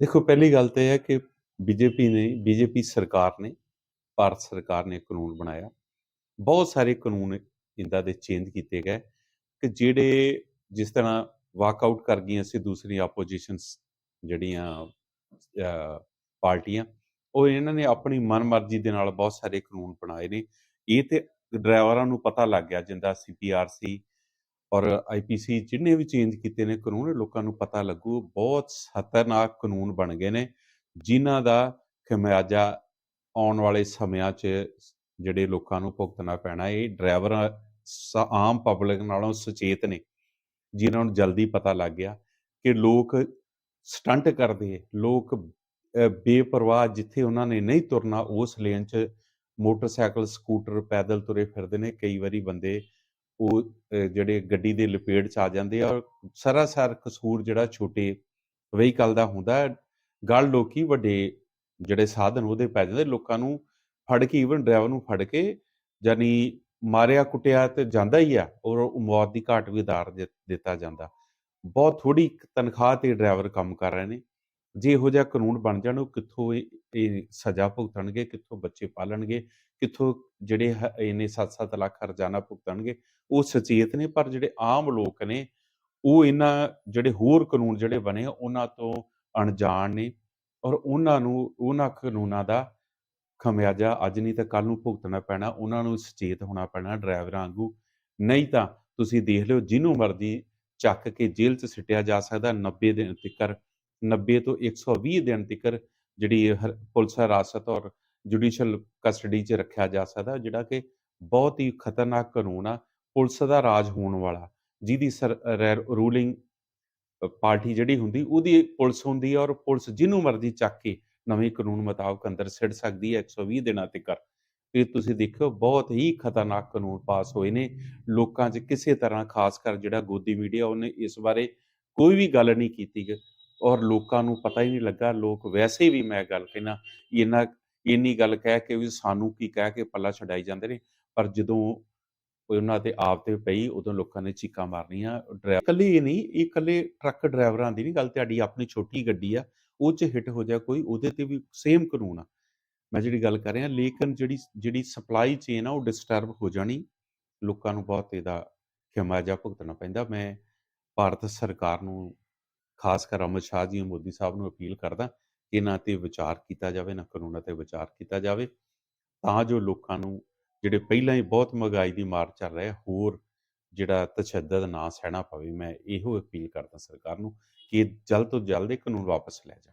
ਦੇਖੋ, ਪਹਿਲੀ ਗੱਲ ਤਾਂ ਇਹ ਹੈ ਕਿ ਬੀਜੇਪੀ ਨੇ, ਬੀਜੇਪੀ ਸਰਕਾਰ ਨੇ, ਭਾਰਤ ਸਰਕਾਰ ਨੇ ਕਾਨੂੰਨ ਬਣਾਇਆ। ਬਹੁਤ ਸਾਰੇ ਕਾਨੂੰਨ ਇੰਦਾ ਦੇ ਚੇਂਜ ਕੀਤੇ ਗਏ ਕਿ ਜਿਹੜੇ ਜਿਸ ਤਰ੍ਹਾਂ ਵਾਕਆਊਟ ਕਰ ਗਈਆਂ ਸੀ ਦੂਸਰੀ ਆਪੋਜੀਸ਼ਨਸ ਜਿਹੜੀਆਂ ਪਾਰਟੀਆਂ, ਉਹ ਇਹਨਾਂ ਨੇ ਆਪਣੀ ਮਨਮਰਜ਼ੀ ਦੇ ਨਾਲ ਬਹੁਤ ਸਾਰੇ ਕਾਨੂੰਨ ਬਣਾਏ ਨੇ। ਇਹ ਤੇ ਡਰਾਈਵਰਾਂ ਨੂੰ ਪਤਾ ਲੱਗ ਗਿਆ ਜਿੰਦਾ ਸੀਪੀਆਰਸੀ ਔਰ ਆਈਪੀਸੀ ਜਿੰਨੇ ਵੀ ਚੇਂਜ ਕੀਤੇ ਨੇ ਕਾਨੂੰਨ, ਲੋਕਾਂ ਨੂੰ ਪਤਾ ਲੱਗੂ, ਬਹੁਤ ਖਤਰਨਾਕ ਕਾਨੂੰਨ ਬਣ ਗਏ ਨੇ, ਜਿਨ੍ਹਾਂ ਦਾ ਖਮਿਆਜਾ ਆਉਣ ਵਾਲੇ ਸਮਿਆਂ 'ਚ ਜਿਹੜੇ ਲੋਕਾਂ ਨੂੰ ਭੁਗਤਣਾ ਪੈਣਾ, ਇਹ ਡਰਾਈਵਰ, ਸ- ਆਮ ਪਬਲਿਕ ਨਾਲੋਂ ਸੁਚੇਤ ਨੇ, ਜਿਨ੍ਹਾਂ ਨੂੰ ਜਲਦੀ ਪਤਾ ਲੱਗ ਗਿਆ ਕਿ ਲੋਕ ਸਟੰਟ ਕਰਦੇ ਲੋਕ ਬੇਪਰਵਾਹ ਜਿੱਥੇ ਉਹਨਾਂ ਨੇ ਨਹੀਂ ਤੁਰਨਾ, ਉਸ ਲੇਨ 'ਚ ਮੋਟਰਸਾਈਕਲ, ਸਕੂਟਰ ਪੈਦਲ ਤੁਰੇ ਫਿਰਦੇ ਨੇ, ਕਈ ਵਾਰੀ ਬੰਦੇ ਉਹ ਜਿਹੜੇ ਗੱਡੀ ਦੇ ਲਪੇਟ 'ਚ ਆ ਜਾਂਦੇ ਆ ਔਰ ਸਰਾਸਰ ਕਸੂਰ ਜਿਹੜਾ ਛੋਟੇ ਵਹੀਕਲ ਦਾ ਹੁੰਦਾ ਗੱਲ ਲੋਕੀ ਵੱਡੇ ਜਿਹੜੇ ਸਾਧਨ ਉਹਦੇ ਪੈ ਜਾਂਦੇ, ਲੋਕਾਂ ਨੂੰ ਫੜ ਕੇ ਈਵਨ ਡਰਾਈਵਰ ਨੂੰ ਫੜ ਕੇ ਜਾਨੀ ਮਾਰਿਆ ਕੁੱਟਿਆ ਤੇ ਜਾਂਦਾ ਹੀ ਆ ਔਰ ਮੌਤ ਦੀ ਘਾਟ ਵੀ ਉਤਾਰ ਦਿੱਤਾ ਜਾਂਦਾ। ਬਹੁਤ ਥੋੜੀ ਤਨਖਾਹ ਤੇ ਡਰਾਈਵਰ ਕੰਮ ਕਰ ਰਹੇ ਨੇ। ਜੇ ਇਹੋ ਜਿਹਾ ਕਾਨੂੰਨ ਬਣ ਜਾਣ, ਉਹ ਕਿੱਥੋਂ ਇਹ ਸਜ਼ਾ ਭੁਗਤਣਗੇ, ਕਿੱਥੋਂ ਬੱਚੇ ਪਾਲਣਗੇ, ਕਿੱਥੋਂ ਜਿਹੜੇ ਹ- ਇਹਨੇ 7-7 ਲੱਖ ਰਜਾਨਾ ਭੁਗਤਣਗੇ, ਉਹ ਸਚੇਤ ਨੇ, ਪਰ ਜਿਹੜੇ ਆਮ ਲੋਕ ਨੇ, ਉਹ ਇਹਨਾਂ ਜਿਹੜੇ ਹੋਰ ਕਾਨੂੰਨ ਜਿਹੜੇ ਬਣੇ ਉਹਨਾਂ ਤੋਂ ਅਣਜਾਣ ਨੇ, ਔਰ ਉਹਨਾਂ ਨੂੰ, ਉਹਨਾਂ ਕਾਨੂੰਨਾਂ ਦਾ ਖਮਿਆਜਾ ਅੱਜ ਨਹੀਂ ਤਾਂ ਕੱਲ ਨੂੰ ਭੁਗਤਣਾ ਪੈਣਾ, ਉਹਨਾਂ ਨੂੰ ਸੁਚੇਤ ਹੋਣਾ ਪੈਣਾ ਡਰਾਈਵਰਾਂ ਵਾਂਗੂ। ਨਹੀਂ ਤਾਂ ਤੁਸੀਂ ਦੇਖ ਲਿਓ, ਜਿਹਨੂੰ ਮਰਜ਼ੀ ਚੱਕ ਕੇ ਜੇਲ੍ਹ 'ਚ ਸਿੱਟਿਆ ਜਾ ਸਕਦਾ 90 ਦਿਨ ਤੱਕਰ 90 ਤੋਂ 120 ਦਿਨ ਤੱਕਰ ਜਿਹੜੀ ਪੁਲਿਸ ਹਿਰਾਸਤ ਔਰ ਜੁਡੀਸ਼ੀਅਲ ਕਸਟਡੀ 'ਚ ਰੱਖਿਆ ਜਾ ਸਕਦਾ, ਜਿਹੜਾ ਕਿ ਬਹੁਤ ਹੀ ਖਤਰਨਾਕ ਕਾਨੂੰਨ ਆ, ਪੁਲਿਸ ਦਾ ਰਾਜ ਹੋਣ ਵਾਲਾ। ਜਿਹਦੀ ਰੂਲਿੰਗ ਪਾਰਟੀ ਜਿਹੜੀ ਹੁੰਦੀ, ਉਹਦੀ ਪੁਲਿਸ ਹੁੰਦੀ ਹੈ ਔਰ ਪੁਲਿਸ ਜਿਹਨੂੰ ਮਰਜ਼ੀ ਚੱਕ ਕੇ ਨਵੇਂ ਕਾਨੂੰਨ ਮੁਤਾਬਕ ਅੰਦਰ ਸਿੱਟ ਸਕਦੀ ਹੈ 120 ਦਿਨਾਂ ਤੱਕ ਇਹ ਤੁਸੀਂ ਦੇਖਿਓ, ਬਹੁਤ ਹੀ ਖਤਰਨਾਕ ਕਾਨੂੰਨ ਪਾਸ ਹੋਏ ਨੇ। ਲੋਕਾਂ 'ਚ ਕਿਸੇ ਤਰ੍ਹਾਂ, ਖਾਸ ਕਰ ਜਿਹੜਾ ਗੋਦੀ ਮੀਡੀਆ, ਉਹਨੇ ਇਸ ਬਾਰੇ ਕੋਈ ਵੀ ਗੱਲ ਨਹੀਂ ਕੀਤੀ ਔਰ ਲੋਕਾਂ ਨੂੰ ਪਤਾ ਹੀ ਨਹੀਂ ਲੱਗਾ, ਲੋਕ ਵੈਸੇ ਵੀ ਮੈਂ ਗੱਲ ਕਹਿਣਾ ਇੰਨਾ, ਇੰਨੀ ਗੱਲ ਕਹਿ ਕੇ ਵੀ ਸਾਨੂੰ ਕੀ ਕਹਿ ਕੇ ਪੱਲਾ ਛਡਾਈ ਜਾਂਦੇ ਨੇ, ਪਰ ਜਦੋਂ ਉਹਨਾਂ ਤੇ ਆਪ ਤੇ ਪਈ, ਉਦੋਂ ਲੋਕਾਂ ਨੇ ਚੀਕਾਂ ਮਾਰਨੀਆਂ ਡਰਾਈਵਰ ਇਕੱਲੇ ਇਹ ਨਹੀਂ, ਇਹ ਇਕੱਲੇ ਟਰੱਕ ਡਰਾਈਵਰਾਂ ਦੀ ਨਹੀਂ ਗੱਲ, ਤੁਹਾਡੀ ਆਪਣੀ ਛੋਟੀ ਗੱਡੀ ਆ, ਉਹ 'ਚ ਹਿੱਟ ਹੋ ਜਾ ਕੋਈ, ਉਹਦੇ ਤੇ ਵੀ ਸੇਮ ਕਾਨੂੰਨ ਆ। ਮੈਂ ਜਿਹੜੀ ਗੱਲ ਕਰ ਰਿਹਾ, ਲੇਕਿਨ ਜਿਹੜੀ ਜਿਹੜੀ ਸਪਲਾਈ ਚੇਨ ਆ, ਉਹ ਡਿਸਟਰਬ ਹੋ ਜਾਣੀ, ਲੋਕਾਂ ਨੂੰ ਬਹੁਤ ਇਹਦਾ ਖਿਮਾਜਾ ਭੁਗਤਣਾ ਪੈਂਦਾ, ਮੈਂ ਭਾਰਤ ਸਰਕਾਰ ਨੂੰ ਖਾਸ ਕਰ ਅਮਿਤ ਸ਼ਾਹ ਜੀ, ਮੋਦੀ ਸਾਹਿਬ ਨੂੰ ਅਪੀਲ ਕਰਦਾ ਕਿ ਇਹਨਾਂ ਤੇ ਵਿਚਾਰ ਕੀਤਾ ਜਾਵੇ, ਨਾ ਕਾਨੂੰਨਾਂ ਤੇ ਵਿਚਾਰ ਕੀਤਾ ਜਾਵੇ, ਤਾਂ ਜੋ ਲੋਕਾਂ ਨੂੰ ਜਿਹੜੇ ਪਹਿਲਾਂ ਹੀ ਬਹੁਤ ਮਹਿੰਗਾਈ ਦੀ ਮਾਰ ਚੱਲ ਰਿਹਾ, ਹੋਰ ਜਿਹੜਾ ਤਸ਼ੱਦਦ ਨਾ ਸਹਿਣਾ ਪਵੇ, ਮੈਂ ਇਹੋ ਅਪੀਲ ਕਰਦਾ ਸਰਕਾਰ ਨੂੰ ਕਿ ਜਲਦ ਤੋਂ ਜਲਦ ਇਹ ਕਾਨੂੰਨ ਵਾਪਸ ਲੈ ਜਾ